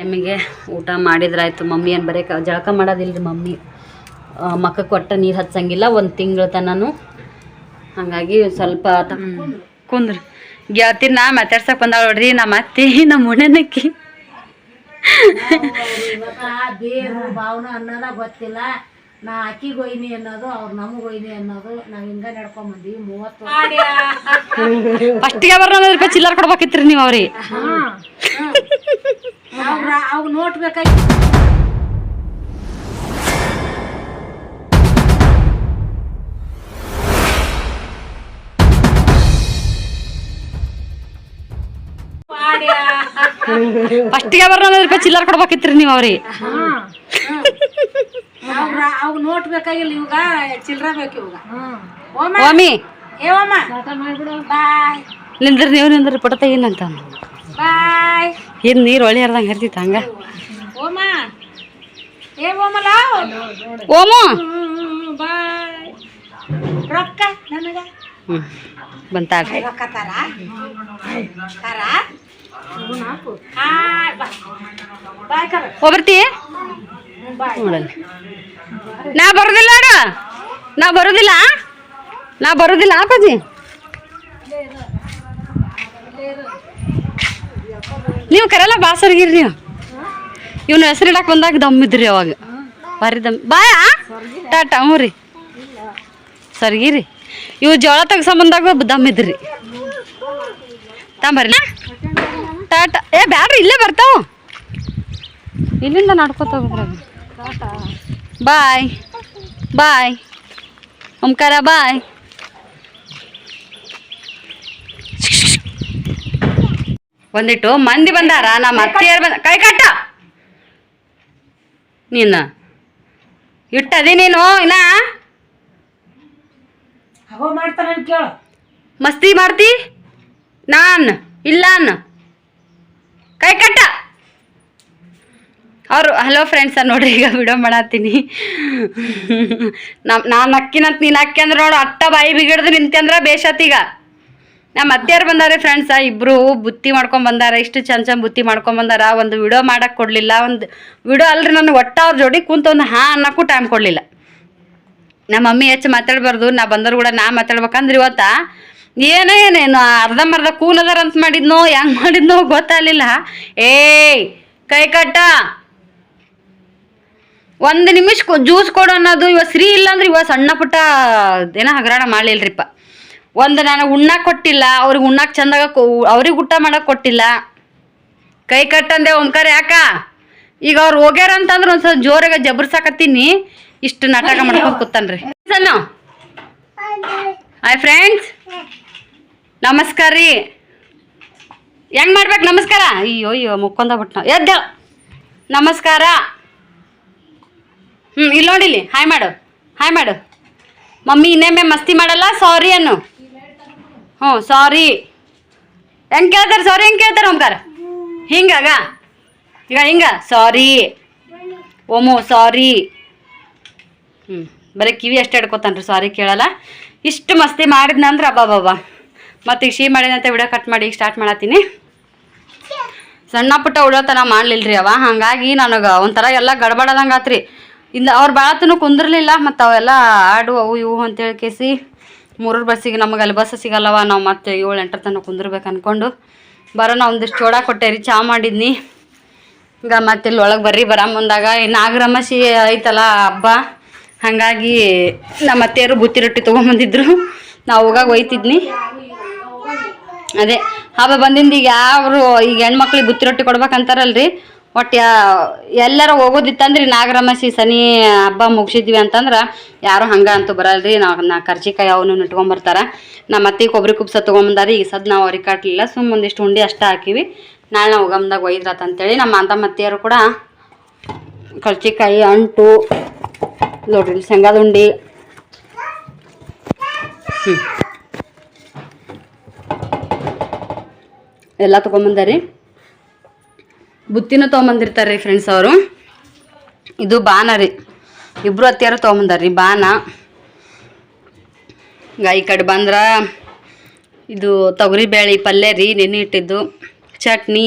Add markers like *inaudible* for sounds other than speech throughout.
ಟೈಮಿಗೆ ಊಟ ಮಾಡಿದ್ರಾಯ್ತು. ಮಮ್ಮಿ ಏನು ಬರೀ ಜಳಕ ಮಾಡೋದಿಲ್ಲ ರೀ ಮಮ್ಮಿ ಮಕ್ಕ ಕೊಟ್ಟ ನೀರು ಹಚ್ಚಂಗಿಲ್ಲ ಒಂದು ತಿಂಗಳ ತನೂ ಹಾಗಾಗಿ ಸ್ವಲ್ಪ ತ- ಕುಂದ್ರಿ. ಗೆಳತಿನ ನಾ ಮಾತಾಡ್ಸಕ್ ಬಂದಾಳ ನೋಡ್ರಿ ನಮ್ಮ ಅತ್ತಿ ನಮ್ಮ ಉಣನಕ್ಕಿ ಬೇರು ಭಾವನ ಅನ್ನೋದ ಗೊತ್ತಿಲ್ಲ. ನಾ ಅಕ್ಕಿಗೆ ಒಯ್ನಿ ಅನ್ನೋದು ಅವ್ರು ನಮಗೆ ಒಯ್ನಿ ಅನ್ನೋದು ನಾವು ಹಿಂಗ ನಡ್ಕೊಂಡ್ ಬಂದೀವಿ ಮೂವತ್ತು ಫಸ್ಟಿಗೆ ಬರೋಣ ರೂಪಾಯಿ ಚಿಲ್ಲರ್ ಕೊಡ್ಬೇಕಿತ್ರಿ ನೀವು ಅವ್ರಿ ಅವ್ರ ಅವ್ ನೋಟ್ ಬೇಕಾಗಿ. ಫಸ್ಟಿಗೆ ಬರೋಣ ರೂಪಾಯಿ ಚಿಲ್ಲರ್ ಕೊಡ್ಬೇಕಿತ್ರಿ ನೀವು ಅವ್ರಿ ಅವ್ರ ಅವ್ ನೋಟ್ ಬೇಕಾಗಿಲ್ಲ ಇವಾಗ ಚಿಲ್ರ ಬೇಕು ಇವಾಗ. ಓಮ. ಏ ಓಮ. ಬಾಯ್. ನಿಂದ್ರ ನೀವು ನಿಂದ್ರ ಪಟ ತೆಗಿನಂತ ಬಾಯ್. ಏನು ನೀರು ಒಳ್ಳೆ ಹರ್ದಂಗೆ ಹರಿತಿತ್ತು ಹಂಗ? ಓಮ. ಏ ಓಮಲ? ಓಮ. ಬಾಯ್. ರೊಕ್ಕ ನನಗ? ಹ್ಞೂ ಬಂತಾಳ್ರಿ ರೊಕ್ಕ ತರ? ತರ? ಹಾಯ್ ಬಾ. ಬಾಯ್ ಬಾಯ್ ನಾ ಬರೋದಿಲ್ಲ ಅಡ ನಾ ಬರೋದಿಲ್ಲ. ನಾ ಬರೋದಿಲ್ಲ, ಅಪ್ಪಾಜಿ. ನೀವು ಕರೆಲ್ಲ ಬಾಸರ್ಗಿರಿ ನೀವು. ಇವನು ಹೆಸರು ಬಂದಾಗ ಬಂದಾಗ ದಮ್ಮಿದ್ರಿ ಅವಾಗ. ಬಾರಿ ದಮ್. ಬಾಯ? ಟಾಟಾ, ಹ್ಞೂ ಸರ್ಗಿರಿ. ಇವು ಜೋಳ ತೆಗ್ಸಂಬಂದಾಗ ದಮ್ಮಿದ್ರಿ ತಂಬರ್ಲ ಟಾಟಾ. ಏ, ಬ್ಯಾಡ್ರಿ, ಇಲ್ಲೇ ಬರ್ತಾವ. ಇಲ್ಲಿಂದ ನಡ್ಕೊತ ಹೋಗ್ರಿ ಬಾಯ್ ಬಾಯ್ ಓಂಕಾರ ಬಾಯ್ ಒಂದಿಟ್ಟು ಮಂದಿ ಬಂದಾರ ನಮ್ಮ ಅತ್ತೆಯರು ಬಂದ ಕೈ ಕಟ್ಟ. ನೀನು. ಇಟ್ಟದಿ ನೀನು ಇನ್ನ? ಮಸ್ತಿ ಮಾಡ್ತಿ? ನಾನ್ ಇಲ್ಲ ಕೈ ಕಟ್ಟ. ಅವರು ಹಲೋ ಫ್ರೆಂಡ್ಸ ನೋಡ್ರಿ, ಈಗ ವಿಡಿಯೋ ಮಾಡತ್ತೀನಿ. ನಮ್ಮ ನಾನು ಅಕ್ಕಿನಂತ ನೀನು ಅಕ್ಕಿ ಅಂದ್ರೆ ನೋಡು, ಅಟ್ಟ ಬಾಯಿ ಬಿಗಿಡ್ದು ನಿಂತಂದ್ರೆ ಬೇಷತ್ತೀಗ ನಮ್ಮ ಅತ್ತೆಯರು ಬಂದಾರೆ ಫ್ರೆಂಡ್ಸ ಇಬ್ರು ಬುತ್ತಿ ಮಾಡ್ಕೊಂಡ್ ಬಂದಾರ, ಇಷ್ಟು ಚಂದ ಚಂದ ಬುತ್ತಿ ಮಾಡ್ಕೊಂಡ್ ಬಂದಾರ, ಒಂದು ವಿಡಿಯೋ ಮಾಡಕ್ ಕೊಡ್ಲಿಲ್ಲ, ಒಂದು ವಿಡಿಯೋ ಅಲ್ರಿ ನಾನು ಒಟ್ಟ ಅವ್ರ ಜೋಡಿ ಕುಂತ ಒಂದು ಹಾ ಅನ್ನಕ್ಕೂ ಟೈಮ್ ಕೊಡ್ಲಿಲ್ಲ. ನಮ್ಮ ಮಮ್ಮಿ ಹೆಚ್ಚು ಮಾತಾಡ್ಬಾರ್ದು, ನಾ ಬಂದರು ಕೂಡ ನಾ ಮಾತಾಡ್ಬೇಕಂದ್ರೆ ಇವತ್ತ, ಏನೋ ಏನೇನು ಅರ್ಧಂಬರ್ಧ ಕೂಲ್ ಅದಾರ ಅಂತ ಮಾಡಿದ್ನೋ, ಹೆಂಗೆ ಮಾಡಿದ್ನೋ ಗೊತ್ತಾಗಲಿಲ್ಲ. ಏಯ್, ಕೈ ಕಟ್ಟ ಒಂದು ನಿಮಿಷ ಜ್ಯೂಸ್ ಕೊಡು ಅನ್ನೋದು ಇವ ಸ್ತ್ರೀ ಇಲ್ಲ ಅಂದ್ರೆ ಇವ ಸಣ್ಣ ಪುಟ್ಟ ಏನೋ ಹಗರಾಣ ಮಾಡಲಿಲ್ರಿಪ್ಪ. ಒಂದು ನಾನು ಉಣ್ಣಾಕ್ ಕೊಟ್ಟಿಲ್ಲ ಅವ್ರಿಗೆ ಉಣ್ಣಾಕ್ ಚಂದಾಗ ಅವ್ರಿಗೆ ಊಟ ಮಾಡಕ್ ಕೊಟ್ಟಿಲ್ಲ. ಕೈ ಕಟ್ಟಂದೆ ಓಂಕಾರ ಯಾಕ? ಈಗ ಅವ್ರು ಹೋಗ್ಯಾರ ಅಂತಂದ್ರೆ ಒಂದ್ಸಲ ಜೋರಾಗ ಜಬರ್ಸಾಕತ್ತೀನಿ. ಇಷ್ಟು ನಾಟಕ ಮಾಡ್ಕೊಂಡು ಕೂತಾನ್ರಿ. ಸಣ್ಣ. ಹಾಯ್ ಫ್ರೆಂಡ್ಸ್ ನಮಸ್ಕಾರ ರೀ. ಹೆಂಗ್ ಮಾಡ್ಬೇಕು ನಮಸ್ಕಾರ? ಅಯ್ಯೋ ಅಯ್ಯೋ ಮುಕ್ಕೊಂದ ಬಿಟ್ಟು ನಾವು ಎದ್ದ. ನಮಸ್ಕಾರ. ಹ್ಞೂ ಇಲ್ಲಿ ನೋಡಿಲಿ ಹಾಯ್ ಮಾಡು. ಹಾಯ್ ಮಾಡು. ಮಮ್ಮಿ, ಇನ್ನೊಮ್ಮೆ ಮಸ್ತಿ ಮಾಡಲ್ಲ? ಸಾರಿ ಅನ್ನು. ಹ್ಞೂ ಸಾರಿ ಹೆಂಗೆ ಕೇಳ್ತಾರೆ? ಸಾರಿ ಹೆಂಗೆ ಕೇಳ್ತಾರೆ, ಓಂಕಾರ? ಹಿಂಗಾಗ ಈಗ ಹಿಂಗ. ಸಾರಿ ಓಮೋ ಸಾರಿ ಹ್ಞೂ ಬರೀ ಕಿವಿ ಅಷ್ಟೇ ಹಿಡ್ಕೊತಾನ್ರಿ. ಸಾರಿ ಕೇಳಲ್ಲ. ಇಷ್ಟು ಮಸ್ತಿ ಮಾಡಿದ್ನಂದ್ರೆ ಅಬ್ಬಾ ಮತ್ತೆ ಈಗ ಶೀ ಮಾಡಿದಂತೆ ವಿಡಿಯೋ ಕಟ್ ಮಾಡಿ, ಈಗ ಸ್ಟಾರ್ಟ್ ಮಾಡತ್ತೀನಿ. ಸಣ್ಣ ಪುಟ್ಟ ಉಡೋತನ ರೀ ಅವ. ಹಾಗಾಗಿ ನನಗೆ ಒಂಥರ ಎಲ್ಲ ಗಡ್ಬಡದಂಗೆ ಇಂದ ಅವ್ರು ಭಾಳತನು ಕುಂದಿರ್ಲಿಲ್ಲ ಮತ್ತು ಅವೆಲ್ಲ ಆಡು, ಅವು, ಇವು ಅಂತೇಳಿ ಕೇಸಿ ಮೂರರ ಬಸ್ಸಿಗೆ ನಮಗೆ ಅಲ್ಲಿ ಬಸ್ ಸಿಗಲ್ಲವ, ನಾವು ಮತ್ತೆ ಏಳು ಎಂಟರ ತನಕ ಕುಂದಿರ್ಬೇಕು ಅಂದ್ಕೊಂಡು ಬರೋಣ, ಒಂದಿಷ್ಟು ಚೋಡ ಕೊಟ್ಟೆ ರೀ, ಚಾ ಮಾಡಿದ್ನಿ. ಈಗ ಮತ್ತೆ ಇಲ್ಲಿ ಒಳಗೆ ಬರ್ರಿ ಬರ ಮುಂದಾಗ ನಾಗರಮಸಿ ಐತಲ್ಲ ಹಬ್ಬ, ಹಾಗಾಗಿ ನಮ್ಮ ಅತ್ತೆಯರು ಬುತ್ತಿ ರೊಟ್ಟಿ ತೊಗೊಂಬಂದಿದ್ರು. ನಾವು ಹೋಗಾಗ ಒಯ್ತಿದ್ನಿ. ಅದೇ, ಹಬ್ಬ ಬಂದಿಂದ ಈಗ ಯಾರು ಈಗ ಹೆಣ್ಮಕ್ಳಿಗೆ ಬುತ್ತಿ ರೊಟ್ಟಿ ಕೊಡ್ಬೇಕಂತಾರಲ್ರಿ. ಒಟ್ಟು ಎಲ್ಲರ ಹೋಗೋದಿತ್ತಂದ್ರಿ ನಾಗರಮಸಿ, ಸನಿ ಹಬ್ಬ ಮುಗಿಸಿದ್ವಿ ಅಂತಂದ್ರೆ ಯಾರು ಹಂಗೆ ಅಂತೂ ಬರಲ್ರಿ. ನಾವು ನಾ ಕರ್ಜಿಕಾಯಿ ಅವನು ಇಟ್ಕೊಂಬರ್ತಾರೆ. ನಮ್ಮ ಅತ್ತೆ ಕೊಬ್ಬರಿ ಕುಬ್ಸ ತೊಗೊಂಬಂದಾರಿ. ಈಗ ಸದ್ ನಾವು ಅವ್ರಿಗೆ ಕಟ್ಟಲಿಲ್ಲ ಸುಮ್ಮ ಒಂದಿಷ್ಟು ಉಂಡೆ ಅಷ್ಟೇ ಹಾಕಿವಿ. ನಾಳೆ ನಾವು ಗಮ್ದಾಗ ಒಯ್ದ್ರಾತ ಅಂತೇಳಿ ನಮ್ಮ ಅಂತ ಮತ್ತೆಯರು ಕೂಡ ಕರ್ಜಿಕಾಯಿ, ಅಂಟು, ನೋಡ್ರಿ ಶೇಂಗಾದ ಉಂಡಿ. ಹ್ಞೂ ಎಲ್ಲ ತೊಗೊಂಬಂದಾರಿ. ಬುತ್ತಿನೂ ತೊಗೊಂಬಂದಿರ್ತಾರೆ ರೀ ಫ್ರೆಂಡ್ಸ್ ಅವರು. ಇದು ಬಾನ ರೀ. ಇಬ್ಬರು ತೊಗೊಂಬಂದಾರ ರೀ ಬಾನ ಈ ಕಡೆ ಬಂದ್ರೆ ಇದು ತೊಗರಿ ಬೇಳೆ ಪಲ್ಯ ರೀ, ನೆನೆ ಇಟ್ಟಿದ್ದು. ಚಟ್ನಿ.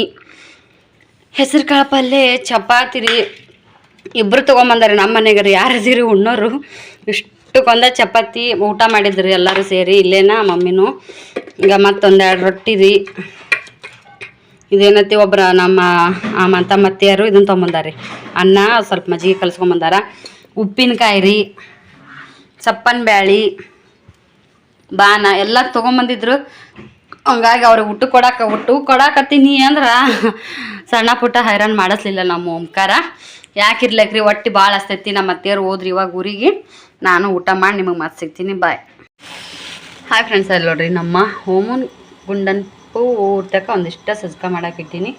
ಹೆಸರು ಕಾಳು ಪಲ್ಯ, ಚಪಾತಿ ರೀ. ಇಬ್ಬರು ತೊಗೊಂಬಂದಾರೆ ನಮ್ಮ ಮನೆಗೆ ರೀ ಯಾರದಿರಿ ಉಣ್ಣೋರು. ಇಷ್ಟಕ್ಕೊಂದ ಚಪಾತಿ, ಊಟ ಮಾಡಿದ್ರಿ ಎಲ್ಲರೂ ಸೇರಿ, ಇಲ್ಲೇನ ಮಮ್ಮಿನೂ. ಈಗ ಮತ್ತೊಂದೆರಡು ರೊಟ್ಟಿ ರೀ. ಇದೇನತಿ ಒಬ್ಬರ ನಮ್ಮ ಮಂತ ಮತ್ತೆಯರು ಇದನ್ನ ತೊಗೊಂಬಂದಾರೆ ಅನ್ನ ಸ್ವಲ್ಪ ಮಜ್ಜಿಗೆ ಕಲ್ಸ್ಕೊಂಬಂದಾರ ಉಪ್ಪಿನಕಾಯಿ ರೀ ಚಪ್ಪನ್ ಬ್ಯಾಳಿ ಬಾನ ಎಲ್ಲ ತೊಗೊಂಬಂದಿದ್ರು ಹಂಗಾಗಿ ಅವ್ರಿಗೆ ಊಟ ಕೊಡಾಕ ಊಟ ಕೊಡಕತ್ತೀನಿ ಅಂದ್ರೆ ಸಣ್ಣ ಪುಟ್ಟ ಹೈರಾಣ್ ಮಾಡಿಸ್ಲಿಲ್ಲ ನಮ್ಮ ಓಂಕಾರ. ಯಾಕಿರ್ಲಕ್ರಿ ಒಟ್ಟು ಭಾಳ ಅಸ್ತೈತಿ ನಮ್ಮ ಅತ್ತೆಯರು ಹೋದ್ರಿ ಇವಾಗ ಊರಿಗೆ. ನಾನು ಊಟ ಮಾಡಿ ನಿಮಗೆ ಮತ್ತೆ ಸಿಗ್ತೀನಿ. ಬಾಯ್ ಹಾಯ್ ಫ್ರೆಂಡ್ಸ್ ಅಲ್ಲಿ ನೋಡ್ರಿ ನಮ್ಮ ಹೋಮನ್ ಗುಂಡನ್ಪು ಊಟಕ್ಕೆ ಒಂದಿಷ್ಟ ಸಜ್ಕ ಮಾಡಾಕಿಟ್ಟೀನಿ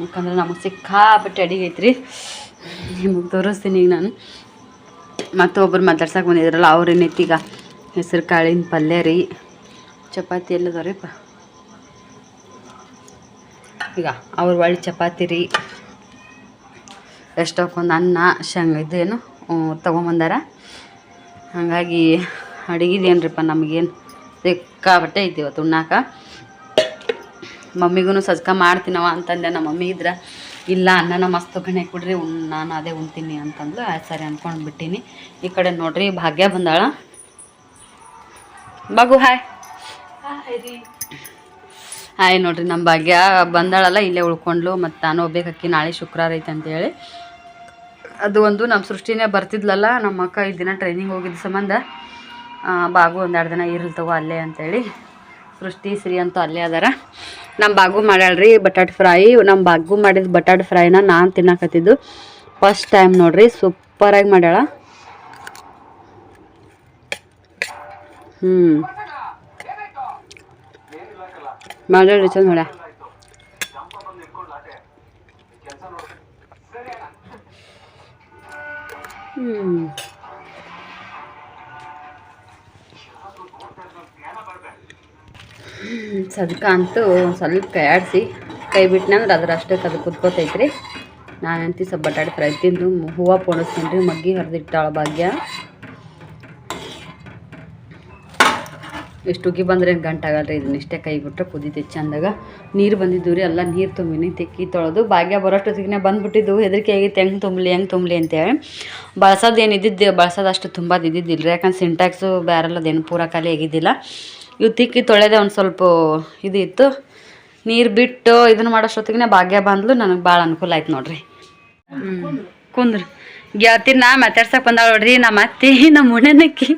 ಯಾಕಂದ್ರೆ ನಮಗೆ ಸಿಕ್ಕಾಪಟ್ಟೆ ಅಡಿಗೆ ಐತ್ರಿ. ನಿಮಗೆ ತೋರಿಸ್ತೀನಿ ಈಗ ನಾನು. ಮತ್ತು ಒಬ್ಬರು ಮಾತಾಡ್ಸಕ್ಕೆ ಬಂದಿದ್ರಲ್ಲ, ಅವ್ರು ಏನೈತಿ ಈಗ ಹೆಸರು ಕಾಳಿನ ಪಲ್ಯ ರೀ. ಚಪಾತಿ ಎಲ್ಲದವ್ರಿಪ್ಪ ಈಗ ಅವ್ರ ಒಳ್ಳೆ ಚಪಾತಿ ರೀ. ಎಷ್ಟೊಂದು ಅನ್ನ, ಶಂಗ ಇದೇನು ತೊಗೊಂಬಂದಾರ. ಹಾಗಾಗಿ ಅಡಿಗೆದೇನ್ರಿಪ್ಪ ನಮಗೇನು ಸಿಕ್ಕಾಪಟ್ಟೆ ಐತಿ ಇವತ್ತು ಉಣ್ಣಾಕ. ಮಮ್ಮಿಗೂ ಸಜ್ಕ ಮಾಡ್ತೀನವ ಅಂತಂದೆ. ನಮ್ಮ ಮಮ್ಮಿ ಇದ್ರೆ, ಇಲ್ಲ ಅನ್ನನ ಮಸ್ತ್ ಕಣೆ ಕೊಡ್ರಿ ನಾನು ಅದೇ ಉಣ್ತೀನಿ ಅಂತಂದು ಆಯ್ತು ಸರಿ ಅಂದ್ಕೊಂಡು ಬಿಟ್ಟೀನಿ. ಈ ಕಡೆ ನೋಡ್ರಿ ಭಾಗ್ಯ ಬಂದಾಳ. ಬಾಗು, ಹಾಯ್. ಹಾಯ್ ನೋಡ್ರಿ ನಮ್ಮ ಭಾಗ್ಯ ಬಂದಾಳಲ್ಲ, ಇಲ್ಲೇ ಉಳ್ಕೊಂಡ್ಲು. ಮತ್ತು ನಾನು ಹೋಗ್ಬೇಕಕ್ಕಿ ನಾಳೆ ಶುಕ್ರವಾರ ಐತೆ ಅಂತೇಳಿ. ಅದು ಒಂದು ನಮ್ಮ ಸೃಷ್ಟಿನೇ ಬರ್ತಿದ್ಲಲ್ಲ, ನಮ್ಮ ಅಕ್ಕ ಐದು ದಿನ ಟ್ರೈನಿಂಗ್ ಹೋಗಿದ್ದ ಸಂಬಂಧ. ಬಾಗು ಒಂದೆರಡು ದಿನ ಇರಲ್ ತಗೋ ಅಲ್ಲೇ ಅಂತೇಳಿ. ಸೃಷ್ಟಿ ಸಿರಿ ಅಂತೂ ಅಲ್ಲೇ ಅದಾರ. ನಮ್ಮ ಬಾಗು ಮಾಡ್ಯಾಳ್ರಿ ಬಟಾಟ್ ಫ್ರೈ ನಮ್ಮ ಬಾಗು ಮಾಡಿದ ಬಟಾಟ್ ಫ್ರೈನ ನಾನು ತಿನ್ನಕತ್ತಿದ್ದು. ಫಸ್ಟ್ ಟೈಮ್ ನೋಡ್ರಿ ಸೂಪರಾಗಿ ಮಾಡ್ಯಾಳ. ಹ್ಞೂ ಮಾಡ್ಯಾಳ್ರಿ ಚಂದ ನೋಡ್ಯಾ ಹ್ಞೂ ಸದ್ಕ ಅಂತೂ ಸ್ವಲ್ಪ ಕೈ ಆಡಿಸಿ ಕೈ ಬಿಟ್ಟನಂದ್ರೆ ಅದ್ರ ಅಷ್ಟಕ್ಕೆ ಅದು ಕುದ್ಕೋತೈತ್ರಿ. ನಾನಂತಿ ಸ್ವಲ್ಪ ಬಟಾಟೆ ಫ್ರೈ ತಿಂದು ಹೂವು ಪೋಣಿಸ್ತೀನಿ ರೀ ಮಗ್ಗಿ ಹರಿದಿಟ್ಟಾಳ ಭಾಗ್ಯ. ಎಷ್ಟು ಉಗಿ ಬಂದ್ರೆ ಏನು ಗಂಟಾಗಲ್ಲ ರೀ ಇದನ್ನ ಇಷ್ಟೇ ಕೈ ಬಿಟ್ಟರೆ ಕುದೀತೈತೆ ಚಂದಾಗ. ನೀರು ಬಂದಿದ್ದು ರೀ, ಎಲ್ಲ ನೀರು ತುಂಬಿನಿ, ತಿಕ್ಕಿ ತೊಳೆದು. ಭಾಗ್ಯ ಬರೋಷ್ಟೊತ್ತಿಗೆ ಬಂದುಬಿಟ್ಟಿದ್ದು, ಹೆದರಿಕೆ ಆಗಿತ್ತು, ಹೆಂಗೆ ತುಂಬಲಿ ಹೆಂಗೆ ತುಂಬಲಿ ಅಂತೇಳಿ. ಬಳಸೋದು ಬಳಸೋದಷ್ಟು ಇದ್ದಿದ್ದು, ಬಳಸೋದು ಅಷ್ಟು ರೀ ಯಾಕಂದ್ರೆ ಸಿಂಟ್ಯಾಕ್ಸು ಬ್ಯಾರಲ್ ಅದೇನು ಪೂರ ಖಾಲಿ ಆಗಿದ್ದಿಲ್ಲ. ಇವು ತಿಕ್ಕಿ ತೊಳೆದೆ ಒಂದು ಸ್ವಲ್ಪ ಇದು ಇತ್ತು. ನೀರು ಬಿಟ್ಟು ಇದನ್ನು ಮಾಡೋಷ್ಟೊತ್ತಿಗೆ ಭಾಗ್ಯ ಬಂದ್ಲು ನನಗೆ ಭಾಳ ಅನುಕೂಲ ಆಯ್ತು ನೋಡ್ರಿ. ಕುಂದ್ರು. ಕುಂದ್ರಿ ಗೆಳತಿನ ಮಾತಾಡ್ಸಕ್ ಬಂದಾಳ ನೋಡ್ರಿ ನಮ್ಮ ಅತ್ತಿ ನಮ್ಮ ಉಣನಕ್ಕಿ